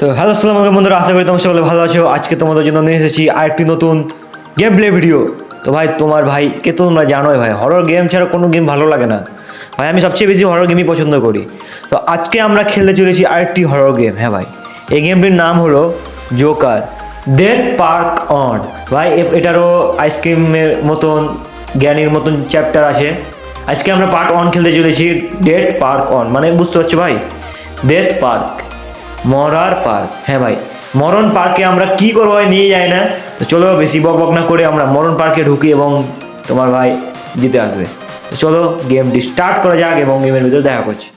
তো হ্যালো, আসসালামু আলাইকুম বন্ধুরা, আশা করি তোমরা সকলে ভালো আছো। আজকে তোমাদের জন্য নিয়ে এসেছি আরেকটি নতুন গেম প্লে ভিডিও তো ভাই, তোমার ভাইকে তো তোমরা জানোই ভাই হরর গেম ছাড়া কোনো গেম ভালো লাগে না। ভাই, আমি সবচেয়ে বেশি হরর গেমই পছন্দ করি। তো আজকে আমরা খেলতে চলেছি আরেকটি হরর গেম হ্যাঁ ভাই। এই গেমটির নাম হলো জোকার ডেড পার্ক অন ভাই এটারও আইসক্রিমের মতন, জ্ঞানীর মতন চ্যাপ্টার আছে। আজকে আমরা পার্ট অন খেলতে চলেছি ডেড পার্ক অন মানে বুঝতে পারছ ভাই? ডেথ পার্ক মরার পার্ক হ্যাঁ ভাই, মরণ পার্কে আমরা কি করব নিয়ে যাই না? তো চলো বেশি বক বক না করে আমরা মরণ পার্কে ঢুকি এবং তোমার ভাই জিতে আসবে। তো চলো গেমটি স্টার্ট করা যাক এবং গেমের ভিতরে দেখা করছি।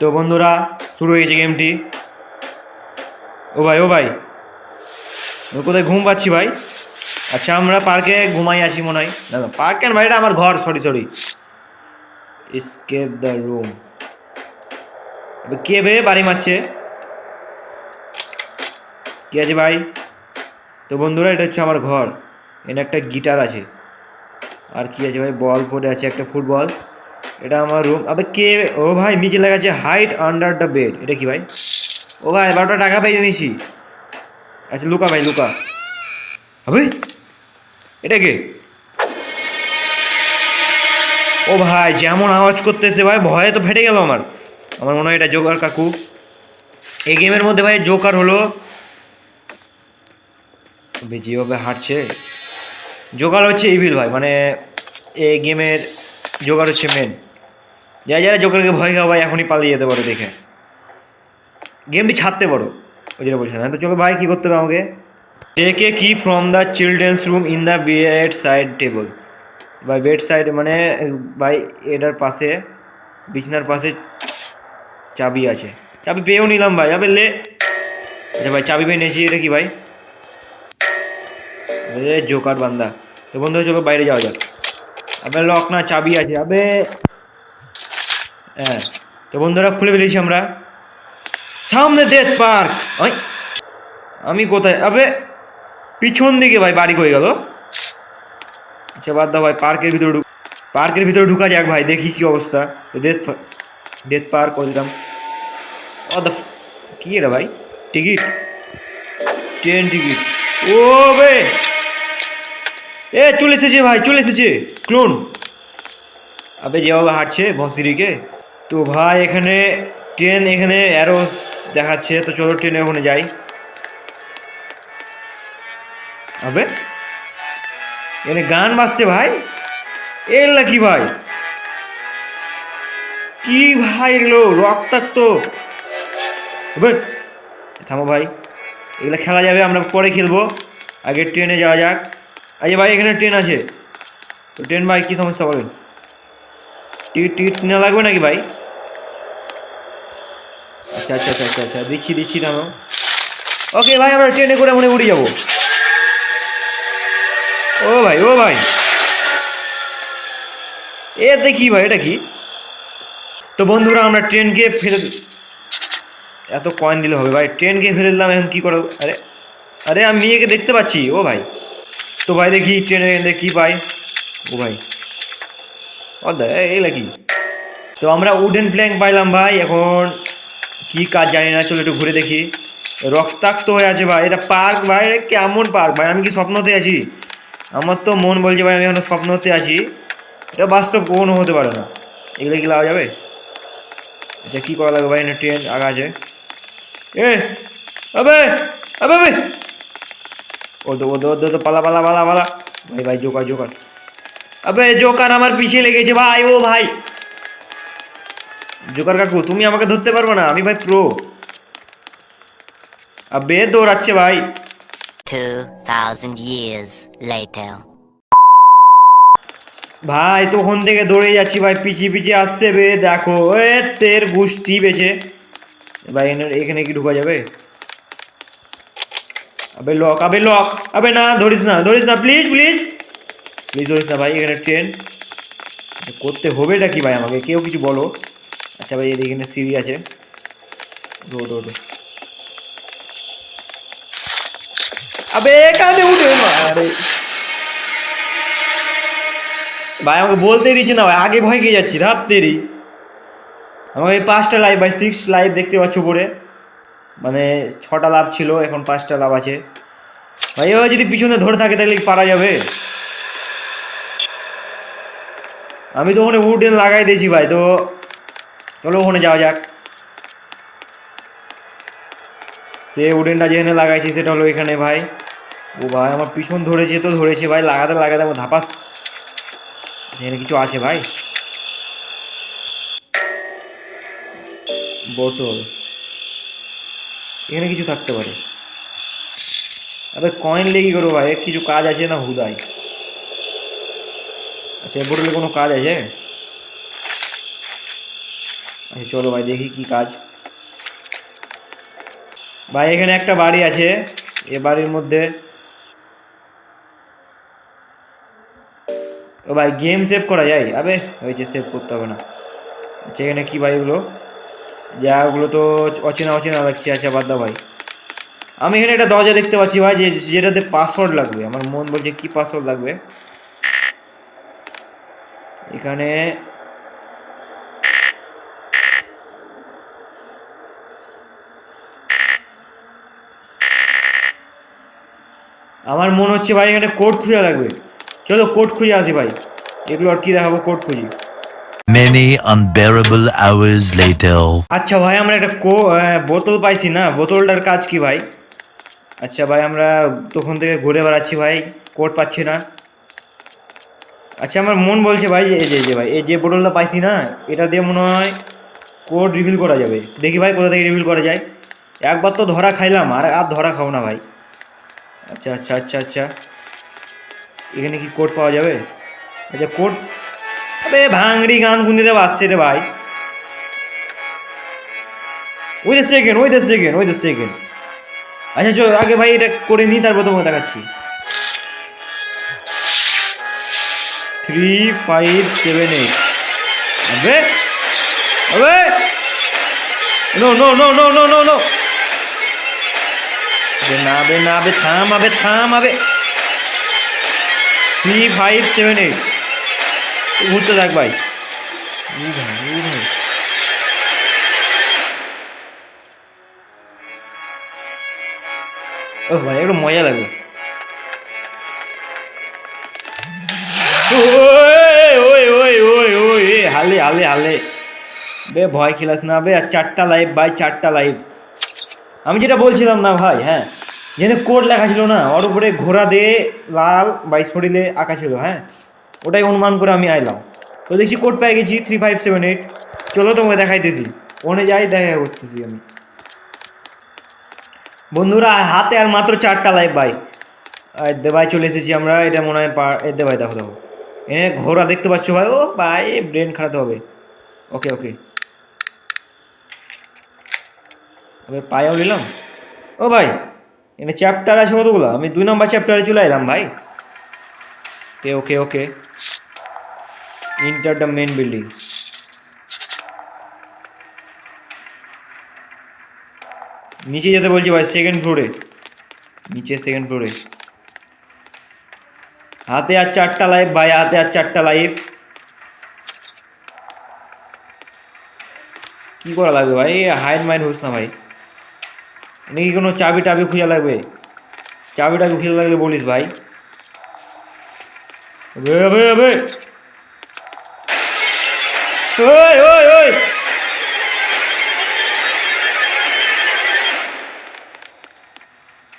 তো বন্ধুরা, শুরু হয়ে গেছে গেমটি। ও ভাই ও ভাই কোথায় ঘুম পাচ্ছি ভাই? আচ্ছা আমরা পার্কে ঘুমাই আছি মনে হয়। না পার্ক কেন ভাই? এটা আমার ঘর sorry sorry escape the room কে বে? বাড়ি মারছে। কি আছে ভাই? তো বন্ধুরা, এটা হচ্ছে আমার ঘর। এখানে একটা গিটার আছে। আর কি আছে ভাই? বল পড়ে আছে একটা ফুটবল। এটা আমার রুম আবে কে ও ভাই, নিচে লেখা আছে হাইট আন্ডার দ্য বেড এটা কি ভাই? ও ভাই, বারোটা টাকা পেয়ে নিয়েছি। আচ্ছা লুকা ভাই, লুকা। হবে এটা কে? ও ভাই, যেমন আওয়াজ করতেছে ভাই, ভয়ে তো ফেটে গেল আমার। আমার মনে হয় এটা জোকার কাকু। এই গেমের মধ্যে ভাই জোকার হলো। বে যেভাবে হাঁটছে জোকার হচ্ছে ইভিল ভাই মানে এই গেমের জোকার হচ্ছে মেন যারা যারা জোকারকে ভয় খাওয়া ভাই, এখনই পালিয়ে যেতে পারো দেখে। গেমটি ছাড়তে পারো, ওই যেটা বলছিলাম। তো চলো ভাই, কী করতে হবে আমাকে? Take key from the children's room in the bedside table ভাই বেড সাইড মানে ভাই, এটার পাশে, বিছনার পাশে চাবি আছে। চাবি পেয়েও নিলাম ভাই, আবে লে। আচ্ছা ভাই, চাবি পেয়ে নিয়েছি, এটা কি ভাই? এ, জোকার বান্দা। তো বন্ধু চলো বাইরে যাওয়া যাক। আবে লক না, চাবি আছে, আবে। হ্যাঁ তো বন্ধুরা, খুলে ফেলেছি আমরা। সামনে ডেথ পার্ক ওই, আমি কোথায়? আবে, পিছন দিকে ভাই, বাড়ি হয়ে গেল? আচ্ছা বাদ দাও ভাই, পার্কের ভিতরে ঢুক পার্কের ভিতরে ঢুকা যাক ভাই, দেখি কি অবস্থা। ডেথ ডেথ পার্ক ওইরকম দা কি এটা ভাই? টিকিট ট্রেন টিকিট ও বে! এ, চলে এসেছে ভাই, চলে এসেছে। ক্লোন আবে, যেভাবে হাঁটছে ভসিরিকে তো ভাই, এখানে ট্রেন এখানে অ্যারোস দেখাচ্ছে। তো চলো ট্রেনে ওখানে যাই। আবে! এখানে গান বাজছে ভাই। এগুলা কি ভাই। কি ভাই এগুলো, রক্তাক্ত। থামো ভাই, এগুলো খেলা যাবে, আমরা পরে খেলব। আগে ট্রেনে যাওয়া যাক। আচ্ছা ভাই, এখানে ট্রেন আছে। তো ট্রেন ভাই, কী সমস্যা বলেন? টিকিট টিকিট নেওয়া লাগবে নাকি ভাই? আচ্ছা আচ্ছা আচ্ছা আচ্ছা আচ্ছা দিচ্ছি দিচ্ছি না ওকে ভাই, আমরা ট্রেনে করে মনে উড়ে যাব। ও ভাই ও ভাই। এ দেখি ভাই, এটা কি? তো বন্ধুরা, আমরা ট্রেনকে ফেলে এত কয়েন দিলে হবে। ভাই ট্রেনকে ফেলে দিলাম, এখন কী করো আরে আরে, আমি মেয়েকে দেখতে পাচ্ছি। ও ভাই, তো ভাই দেখি ট্রেনে এনে কী পাই? ও ভাই ও দা এইগুলা কি? তো আমরা উডেন প্ল্যাঙ্ক পাইলাম ভাই, এখন কি কাজ জানি না, চলো একটু ঘুরে দেখি। রক্তাক্ত হয়ে আছে ভাই, এটা পার্ক ভাই কেমন পার্ক ভাই? আমি কি স্বপ্নতে আছি? আমার তো মন বলছে ভাই, আমি এখন স্বপ্নতে আছি। এটা বাস্তব কোনো হতে পারে না। এগুলো কি লাওয়া যাবে? আচ্ছা কী করা লাগবে ভাই? ট্রেন আগা আছে। এ আবে আবে আবে। ও তো তো তো- তো পালা পালা পালা পালা। ভাই ভাই জোকার জোকার। আবে জোকার আমার পিছিয়ে লেগেছে ভাই ও ভাই। জোকার কাকু তুমি আমাকে ধরতে পারবে না আমি ভাই প্রো আবে দৌড়াচ্ছে ভাই। 2,000 years later. ভাই তখন থেকে দৌড়ে যাচ্ছি ভাই পিছিয়ে পিছিয়ে আসছে বে দেখো এ তের গুষ্টি বেছে ভাই এখানে- কি ঢুকা যাবে? আবে লক আবে লক আবে না, ধরিস না ধরিস না প্লিজ প্লিজ প্লিজ ধরিস না ভাই, এখানে ট্রেন করতে হবে এটা কি ভাই আমাকে? কেউ কিছু বলো। আচ্ছা ভাই এখানে সিঁড়ি আছে। Road road. আবে, কাঁদে উঠে আরে। ভাই, আমাকে বলতেই দিচ্ছে না ভাই। আগে ভয় খেয়ে যাচ্ছি রাত্রেরই আমাকে এই পাঁচটা লাইভ, ভাই সিক্স লাইভ দেখতে পাচ্ছ পরে মানে ছটা লাভ ছিল, এখন পাঁচটা লাভ আছে। ভাই, এবার যদি পিছনে ধরে থাকে, তাহলে পারা যাবে? আমি তো ওখানে উডেন লাগাই দিয়েছি, ভাই, তো চলো ওখানে যাওয়া যাক। সে উডেনটা যেখানে লাগাইছি, সেটা হলো এখানে, ভাই। ও ভাই, আমার পিছন ধরেছে তো ধরেছে, ভাই, লাগাতে লাগাতে আমার ধাপাস। এখানে কিছু আছে, ভাই? বোতল। এখানে কিছু থাকতে পারে। আরে কয়েন লেগে করো ভাই? কিছু কাজ আছে না হুদাই আচ্ছা বোতলে কোনো কাজ আছে? আচ্ছা চলো ভাই, দেখি কি কাজ। ভাই, এখানে একটা বাড়ি আছে। এ বাড়ির মধ্যে ও ভাই গেম সেভ করা যায়? আবে, হয়েছে সেভ করতে হবে না। আচ্ছা এখানে কি ভাই ওগুলো তো অচেনা অচেনা লাগছে আচ্ছা বাদ ভাই। আমি এখানে একটা দরজা দেখতে পাচ্ছি ভাই, যে যেটাতে পাসওয়ার্ড লাগবে। আমার মন বলছে কি পাসওয়ার্ড লাগবে? এখানে আমার মনে হচ্ছে ভাই এখানে কোড খুঁজে লাগবে। চলো কোড খুঁজে আসি ভাই। এগুলো আর কি দেখাবো কোড খুঁজি। Many unbearable hours later. আচ্ছা ভাই, আমরা একটা কো বোতল পাইছি না? বোতলটার কাজ কি ভাই? আচ্ছা ভাই, আমরা তখন থেকে ঘুরে বেড়াচ্ছি ভাই কোড পাচ্ছি না। আচ্ছা আমার মন বলছে ভাই, এই যে যে ভাই, এই যে বোতলটা পাইছি না, এটা দিয়ে মনে হয় কোড রিভিল করা যাবে। দেখি ভাই, কোথা থেকে রিভিল করা যায়। একবার তো ধরা খাইলাম, আর আর ধরা খাও না ভাই। আচ্ছা আচ্ছা আচ্ছা আচ্ছা। এখানে কি কোড পাওয়া যাবে? আচ্ছা কোড আবে ভাঙড়ি গান গুন্দিতে বাসছে রে ভাই। ওই দ্য সেকেন্ড ওই দ্য সেকেন্ড ওই দ্য সেকেন্ড আচ্ছা চল, আগে ভাই এটা করে নিই, তারপর তোমাকে দেখাচ্ছি। থ্রি ফাইভ সেভেন এইট আবে আবে! No no no no no no no না বে না বে থাম, আবে থাম, আবে। থ্রি ফাইভ সেভেন এইট ঘুরতে থাক ভাই। ও ভাই, একটু মজা লাগবে হালে হালে হালে। বে, ভয় খেলাস না বে, আর চারটা লাইভ ভাই, চারটা লাইভ আমি যেটা বলছিলাম না ভাই হ্যাঁ যেখানে কোড লেখা ছিল না, ওর উপরে ঘোড়া দিয়ে লাল বাই শরীরে আঁকা ছিল হ্যাঁ। ওটাই অনুমান করে আমি আইলাম। তো দেখছি কোড পেয়ে গেছি থ্রি ফাইভ সেভেন এইট চলো তোমাকে দেখাইতেছি। ওনে যাই, দেখা করতেছি আমি। বন্ধুরা, হাতে আর মাত্র চারটা লাইভ ভাই। আর দেবাই চলে এসেছি আমরা। এটা মনে হয় পা এ দে ভাই, দেখো দেখো। এ, ঘোড়া দেখতে পাচ্ছ ভাই? ও ভাই ব্রেন খারাপ হবে। ওকে ওকে। আমি পায়েও নিলাম। ও ভাই, এখানে চ্যাপ্টার আছে কতগুলো? আমি দুই নম্বর চ্যাপ্টারে চলে এলাম ভাই। Okay okay okay enter the main building নিচে যেতে বলছি ভাই সেকেন্ড ফ্লোরে নিচে সেকেন্ড ফ্লোরে হাতে আর চারটা লাইভ ভাই, হাতে আর চারটা লাইভ কি করা লাগবে ভাই? হাইড মাইড হোস না ভাই। নাকি কোনো চাবি টাবি খুঁজে লাগবে? চাবি টাবি খুঁজে লাগবে বলিস ভাই। আবে আবে আবে ওই ওই ওই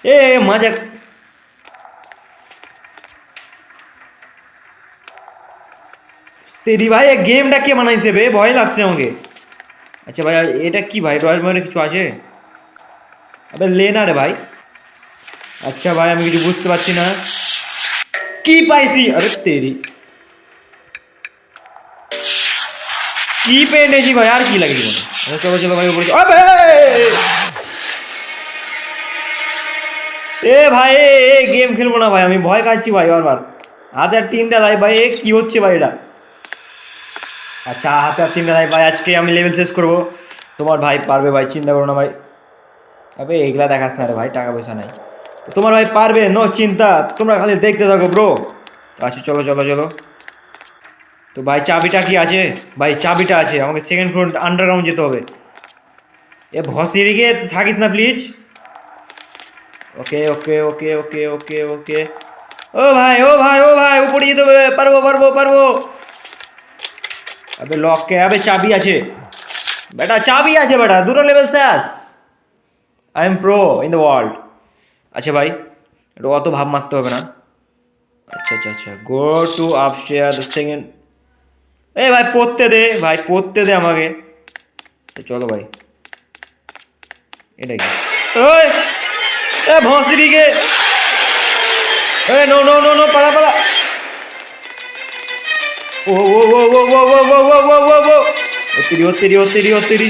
এ এ, মজা তেরি ভাই এই গেমটা কে বানাইছে বে ভয় লাগছে আমাকে আচ্ছা ভাই এটা কি ভাই রয়্যাল ময়ূরে কিছু আছে আবে লে না রে ভাই আচ্ছা ভাই আমি কিছু বুঝতে পারছি না কি পাইছি আরে তেরি কি পেয়ে নিয়েছি ভাই আর কি লাগে জীবনে আচ্ছা চলো চলো ভাই উপরে চলো। আবে! এ ভাই এ এ গেম খেলব না ভাই আমি ভয় খাচ্ছি ভাই বারবার হাতে আর তিনটা লাই ভাই এ কি হচ্ছে ভাই এটা আচ্ছা হাতে আর তিনটা লাই ভাই আজকে আমি লেভেল শেষ করব তোমার ভাই পারবে ভাই চিন্তা করো না ভাই আবে এগুলা দেখাস না রে ভাই টাকা পয়সা নাই তো তোমার ভাই পারবে? নো চিন্তা। তোমরা খালি দেখতে থাকো ব্রো আচ্ছা চলো চলো চলো। তো ভাই, চাবিটা কি আছে? ভাই, চাবিটা আছে। আমাকে সেকেন্ড ফ্লোর আন্ডারগ্রাউন্ড যেতে হবে। এ ভসিরিকে থাকিস না please okay okay okay okay okay ওকে। ও ভাই ও ভাই ও ভাই, উপরে যেতে হবে। পারব পারব পারব। আবে লককে আবে চাবি আছে। বেটা, চাবি আছে, বেটা। দুটো লেভেল শেষ। I am pro in the world আচ্ছা ভাই অত ভাব মারতে হবে না আচ্ছা আচ্ছা আচ্ছা গো টু আপস্টেয়ার সেকেন্ড এ ভাই পড়তে দে ভাই পড়তে দে আমাকে চলো ভাই এটা কি ওই এ ভসরিকে এ নো নো নো নো পালা পালা ও ও ও ও ও ও ও ও ও ও ও অতিরি অতিরি অতিরি অতিরি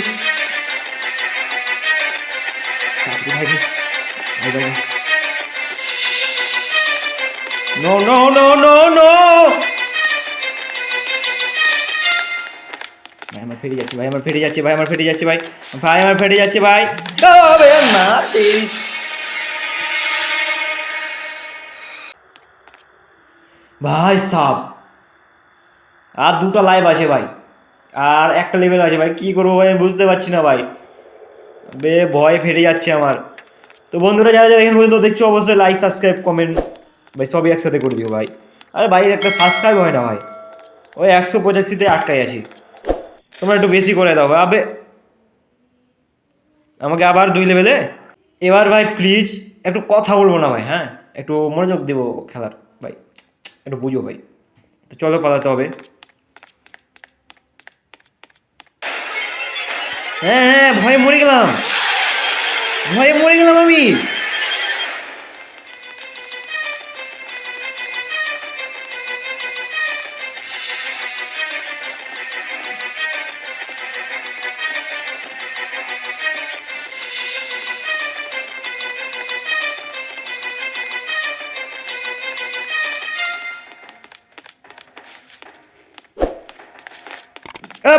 তাড়াতাড়ি ভাই no no no no no ভাই আমার ফেটে যাচ্ছে ভাই আমার ফেটে যাচ্ছে ভাই আমার ফেটে যাচ্ছে ভাই ভাই আমার ফেটে যাচ্ছে ভাই না ভাই সাপ আর দুটো লাইভ আছে ভাই। আর একটা লেভেল আছে ভাই। কি করব ভাই? আমি বুঝতে পারছি না ভাই। বে, ভয় ফেটে যাচ্ছে আমার। তো বন্ধুরা, যারা যারা এখানে পর্যন্ত দেখছ, অবশ্যই লাইক সাবস্ক্রাইব কমেন্ট ভাই, সবই একসাথে করে দিও ভাই। আরে ভাই একটা সাবস্ক্রাইব হয় না ভাই। ওই একশো পঁচাশিতে আটকাই আছি। তোমরা একটু বেশি করে দাও ভাই। আবে আমাকে আবার দুই লেভেলে এবার ভাই প্লিজ একটু কথা বলব না ভাই হ্যাঁ? একটু মনোযোগ দেবো খেলার, ভাই। একটু বুঝো ভাই। তো চলো, পালাতে হবে। হ্যাঁ হ্যাঁ ভয়ে মরে গেলাম। ভয়ে মরে গেলাম আমি।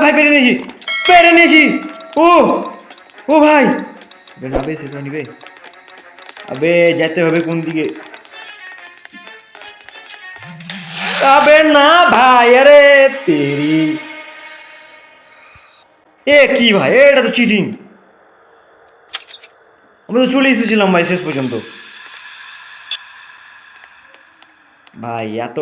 ভাই পেরে নিয়েছি পেরে নিয়েছি। ও ও ভাই। বে না শেষ হয়নি বে আবে, যেতে হবে কোন দিকে? আবে না ভাই, আরে তেরি। এ কি ভাই এটা তো চিটিং আমরা তো চলে এসেছিলাম ভাই, শেষ পর্যন্ত। ভাই, এত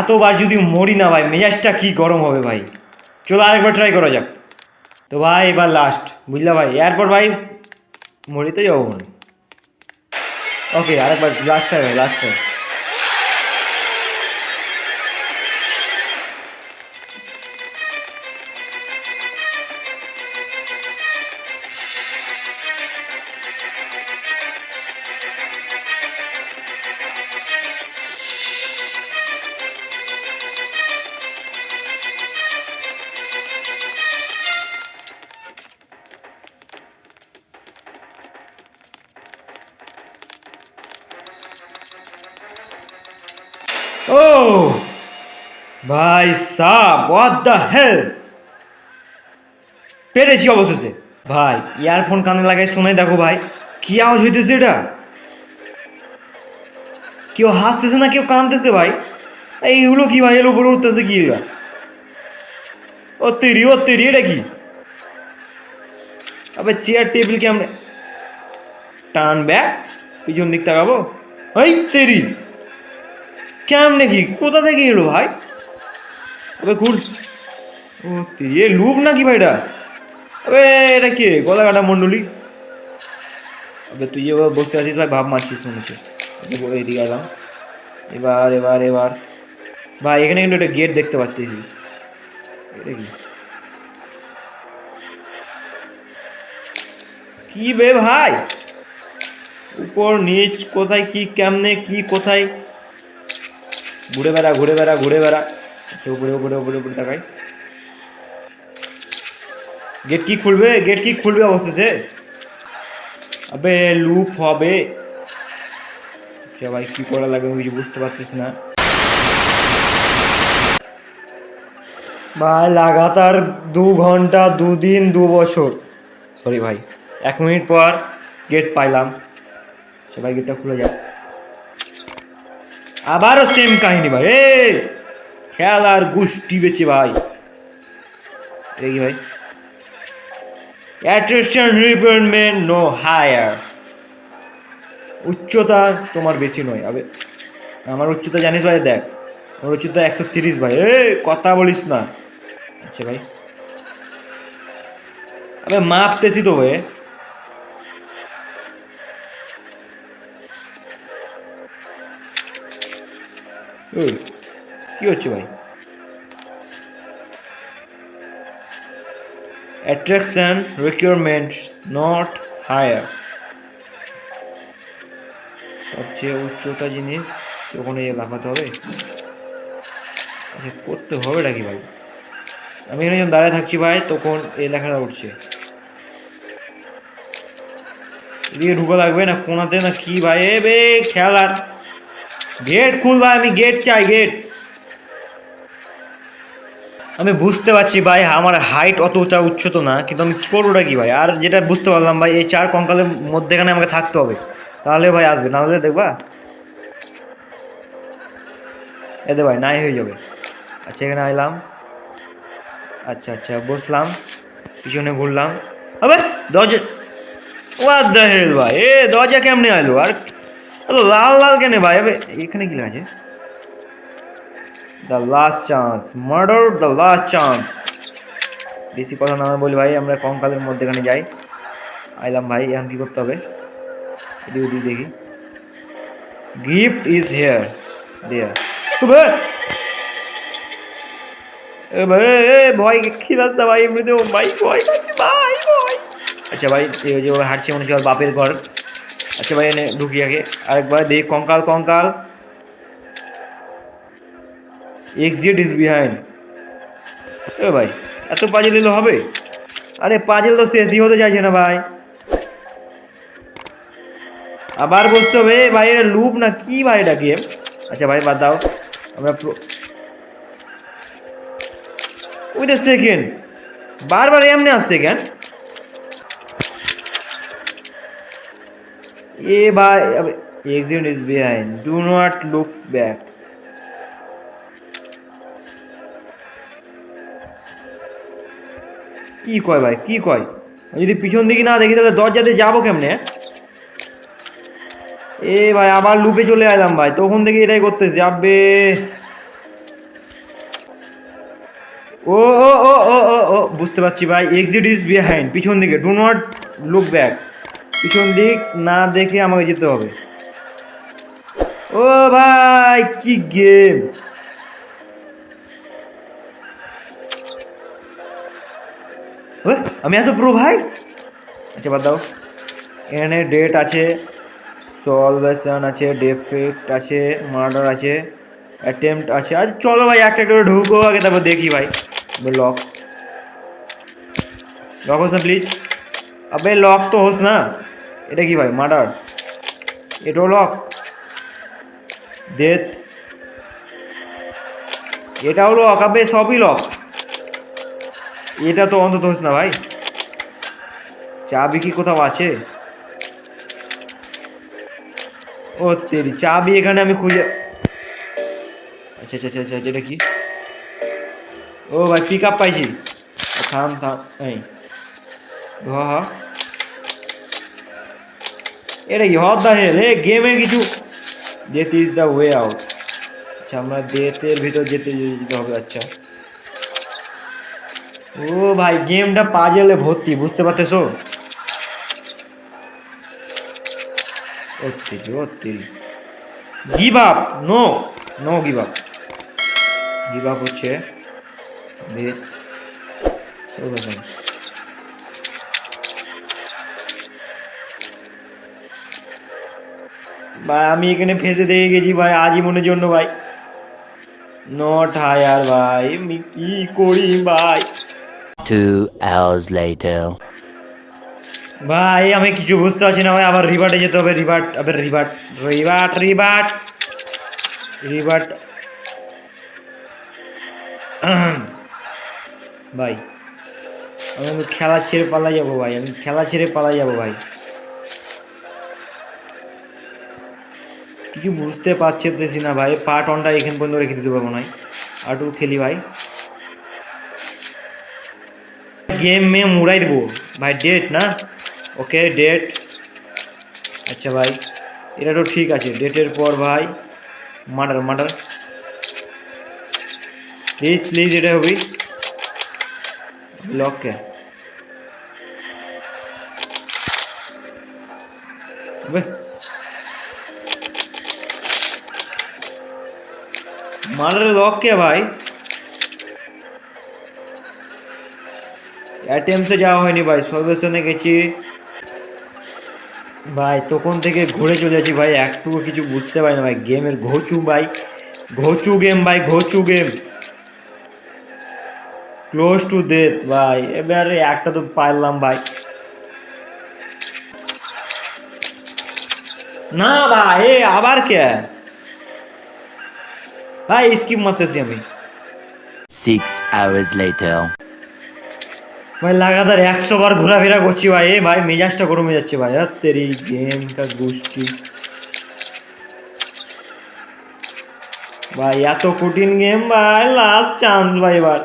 এতবার যদি মরি না ভাই, মেজাজটা কি গরম হবে ভাই। চলো আরেকবার ট্রাই করা যাক। তো ভাই, এবার লাস্ট বুঝলা ভাই? এরপর ভাই, মরিতে যাব মনে ওকে আরেকবার লাস্ট টাইম লাস্ট ট্রাই ভাই সাব হোয়াট দ্য হেল পেরেছি অবশেষে? ভাই ইয়ারফোন কানে লাগাই শোনাই দেখো ভাই, কি আওয়াজ হইতেছে এটা? কেউ হাসতেছে না, কেউ কানতেছে ভাই? এইগুলো কি ভাই, এর উপরে উঠতেছে কি এগুলা ও তেরি ও তেরি, এটা কি? আবে চেয়ার টেবিল কেমন টান ব্যাক পিছন দিক তাকাবো? এই তেরি, কেমনে কি? কোথা থেকে এলো ভাই? আবে তেরি এ লুপ নাকি ভাই এটা আবে, এটা কে? গলা কাটা মণ্ডলী। আবে, তুই এবার বসে আছিস ভাই, ভাব মারছিস মনে হচ্ছে। এদিকে এলাম এবার এবার এবার। ভাই, এখানে কিন্তু একটা গেট দেখতে পাচ্ছি এটা কি? কি বে ভাই? উপর, নিচ, কোথায়, কি, কেমনে, কি, কোথায়? ঘুরে বেড়া ঘুরে বেড়া ঘুরে বেড়া। আচ্ছা উপরে উপরে উপরে উপরে তাকাই। গেট কি খুলবে? গেট কি খুলবে অবশেষে? আবে লুপ হবে। আচ্ছা ভাই, কি করা লাগবে কিছু বুঝতে পারতেছি না। ভাই, লাগাতার দু ঘণ্টা, দুদিন, দু বছর। সরি ভাই, এক মিনিট পর গেট পাইলাম। সবাই গেটটা খুলে যাক। আবারও সেম কাহিনী ভাই এ খেলার গুষ্টি বেচে ভাই। এটা ভাই? অ্যাট্রাকশন রিপেয়ারমেন্ট নো হায়ার উচ্চতা তোমার বেশি নয়। আবে আমার উচ্চতা জানিস ভাই দেখ। আমার উচ্চতা একশো তিরিশ ভাই। এ কথা বলিস না। আচ্ছা ভাই। আবে মাপতেছি তো ভাই। ওই, কি হচ্ছে ভাই? অ্যাট্রাকশন রিকোয়ারমেন্ট নট হায়ার সবচেয়ে উচ্চতা জিনিস, ওখানে লাফাতে হবে। আচ্ছা করতে হবে নাকি ভাই? আমি এখানে যখন দাঁড়ায় থাকছি ভাই, তখন এই লেখাটা উঠছে। এদিকে ঢুকা লাগবে না, কোনাতে না কি ভাই? এ বে, খেলার। গেট খুল ভাই, আমি গেট চাই গেট আমি বুঝতে পারছি ভাই, আমার হাইট অতটা উচ্চত না, কিন্তু আমি করবোটা কি ভাই? আর যেটা বুঝতে পারলাম ভাই, এই চার কঙ্কালের মধ্যেখানে আমাকে থাকতে হবে। তাহলে ভাই আসবে, না হলে দেখবা। এতে ভাই, নাই হয়ে যাবে। আচ্ছা এখানে আইলাম। আচ্ছা আচ্ছা বসলাম। পিছনে ঘুরলাম। আবে, দরজা ওয়াট দ্য হেল ভাই? এ, দরজা কেমনে আইলো? আর লাল লাল কেন ভাই? এখানে কি আছে the last chance murder the last chance বেশি কথা না বলি ভাই, আমরা কঙ্কালের মধ্যেখানে যাই। আইলাম ভাই, এখন কি করতে হবে? এদিকে ওদিকে দেখি। গিফট ইজ হেয়ার দেয়ার ভয় কি রাস্তা ভাই এমনিতেও ভাই, ভয় ভাই, ভয়। আচ্ছা ভাই যে হাঁটছে মনে হচ্ছে বাপের ঘর। আচ্ছা ভাই, এনে ঢুকি আগে। আরেকবার দেখি, কঙ্কাল কঙ্কাল। এক্সিট ইজ বিহাইন্ড এ ভাই, এত পাজেল এলো হবে? আরে পাজেল তো শেষই হতে চাইছে না ভাই। আবার বলতে হবে ভাই, এটা লুপ না কি ভাই এটা গেম আচ্ছা ভাই, বাদ দাও। আমরা উইথ এ সেকেন্ড বারবার এমনি আসছে কেন? এ ভাই exit is behind do not look back কি কয় ভাই, কি কয়? যদি পিছন দিকে না দেখি, তাহলে দরজাতে যাব কেমনে এ ভাই, আবার লুপে চলে এলাম ভাই, তখন থেকে এটাই করতে যাবে ও ও ও ও ও ও, বুঝতে পারছি ভাই এক্সিট ইজ বিহাইন্ড পিছন দিকে ডু নট লুক ব্যাক পিছন দিক না দেখে আমাকে যেতে হবে। ও ভাই, কি গেম আমি এত প্রো ভাই? আচ্ছা বাদ দাও। এখানে ডেট আছে সলভেশন আছে ডেফেক্ট আছে মার্ডার আছে অ্যাটেম্পট আছে। আজ চলো ভাই, একটা করে ঢুকো, আগে তারপর দেখি ভাই। লক লক হোস না প্লিজ আবে লক তো হোস না। এটা কি ভাই মার্ডার এটাও লক ডেথ এটাও লক আবে, সবই লক এটা তো অন্তত হোস না ভাই। চাবি কি কোথাও আছে? ও তেরি চাবি এখানে আমি খুঁজে আচ্ছা আচ্ছা আচ্ছা আচ্ছা এটা কি? ও ভাই পিক আপ পাইছি থাম থাম, এই। হ হ। এটা কি হট দা হেল? এ গেমের কিছু? Death is the way out আচ্ছা আমরা ডেথের ভিতর যেতে যেতে হবে আচ্ছা। ও ভাই, গেমটা পাজেলে ভর্তি, বুঝতে পারতেছো? Give up no no give up give up হচ্ছে ভাই, আমি এখানে ফেসে দেখে গেছি ভাই, আজীবনের জন্য ভাই। নট হায়ার ভাই, আমি কি করি ভাই? Two hours later. ভাই, আমি কিছু বুঝতে পারছি না ভাই, আবার রিভার্টে যেতে হবে, রিভার্ট আবার রিভার্ট রিভার্ট রিভার্ট রিভার্ট। ভাই, আমি খেলা ছেড়ে পালা যাব ভাই, আমি খেলা ছেড়ে পালা যাব ভাই। কিছু বুঝতে পারছি না ভাই পার্ট ওয়ানটা এখান পর্যন্ত রেখে দিতে পারব না। একটু খেলি ভাই। গেম মেম উড়াই দেবো ভাই ডেট না ওকে ডেট আচ্ছা ভাই এটা তো ঠিক আছে। ডেটের পর ভাই মার্ডার মার্ডার প্লিজ প্লিজ এটা হবি। লককে বে মার্ডার লক কে ভাই? অ্যাটেম্পসে যাওয়া হয়নি ভাই সর্বেশনে গেছি। ভাই, তখন থেকে ঘুরে চলে যাচ্ছি ভাই একটু কিছু বুঝতে পারি না ভাই, গেমের ঘোচু ভাই, ঘোচু গেম ভাই, ঘোচু গেম। ক্লোজ টু ডেথ ভাই, এবারে একটা তো পারলাম ভাই। না ভাই, এ আবার কে? ভাই স্কিপ মারতেছি আমি। Six hours later. ভাই, লাগাতার একশো বার ঘোরাফেরা করছি ভাই। এ ভাই, মেজাজটা গরমে যাচ্ছে ভাই। আর তেরি গেম কা গোষ্ঠী। ভাই, এত কঠিন গেম ভাই লাস্ট চান্স ভাই এবার।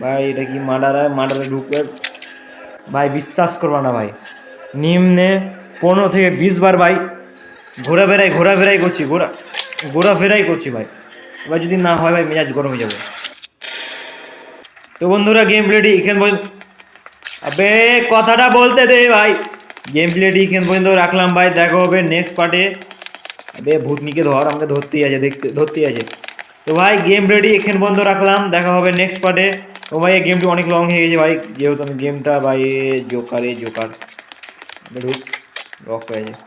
ভাই, এটা কি মার্ডার হয় মার্ডারে ঢুকবে? ভাই, বিশ্বাস করবা না ভাই। নিম্নে পনেরো থেকে বিশ বার ভাই ঘোরাফেরাই ঘোরাফেরাই করছি, ঘোরা ঘোরাফেরাই করছি ভাই। এবার যদি না হয় ভাই, মেজাজ গরম হয়ে যাবে। তো বন্ধুরা গেম প্লেটি এখান পর্যন্ত আবে, কথাটা বলতে দে ভাই। গেম প্লেটি এখান পর্যন্ত রাখলাম ভাই। দেখা হবে নেক্সট পার্টে আবে, ভূতনিকে ধর, আমাকে ধরতেই আছে, দেখতে ধরতেই আছে। তো ভাই গেম রেডি এখান পর্যন্ত রাখলাম। দেখা হবে নেক্সট পার্টে তো ভাই, এই গেমটি অনেক লং হয়ে গেছে ভাই। যেহেতু আমি গেমটা ভাই জোকারে জোকার ঢুক। লক হয়ে যায়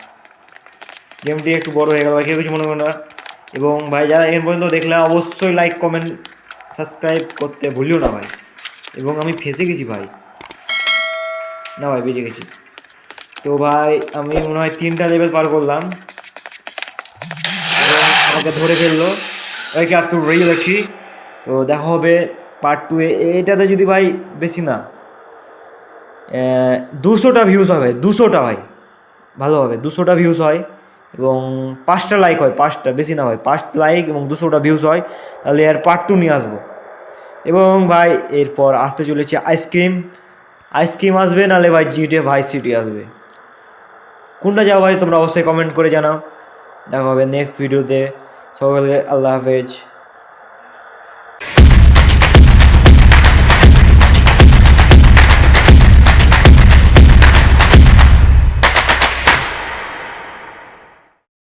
গেমটি একটু বড় হয়ে গেল ভাই। কেউ কিছু মনে করো না। এবং ভাই, যারা এখান পর্যন্ত দেখলে, অবশ্যই লাইক কমেন্ট সাবস্ক্রাইব করতে ভুলিও না ভাই। এবং আমি ফেসে গেছি ভাই। না ভাই, বেঁচে গেছি। তো ভাই, আমি মনে হয় তিনটা লেভেল পার করলাম। আমাকে ধরে ফেলল। ওইকে আর তোর রিয়েলিটি তো দেখা হবে পার্ট টু এটাতে যদি ভাই বেশি না দুশোটা ভিউজ হবে, দুশোটা ভাই। ভালো হবে, দুশোটা ভিউজ হয়। এবং পাঁচটা লাইক হয়, পাঁচটা, বেশি না হয়, পাঁচ লাইক এবং দুশোটা ভিউজ হয়, তাহলে এর পার্ট টু নিয়ে আসব। এবং ভাই, এরপর আসতে চলেছে আইসক্রিম আইসক্রিম আসবে, নাহলে ভাই জিটে ভাই সিটি আসবে। কোনটা যাও ভাই, তোমরা অবশ্যই কমেন্ট করে জানাও। দেখা হবে নেক্সট ভিডিওতে সকলকে আল্লাহ হাফেজ।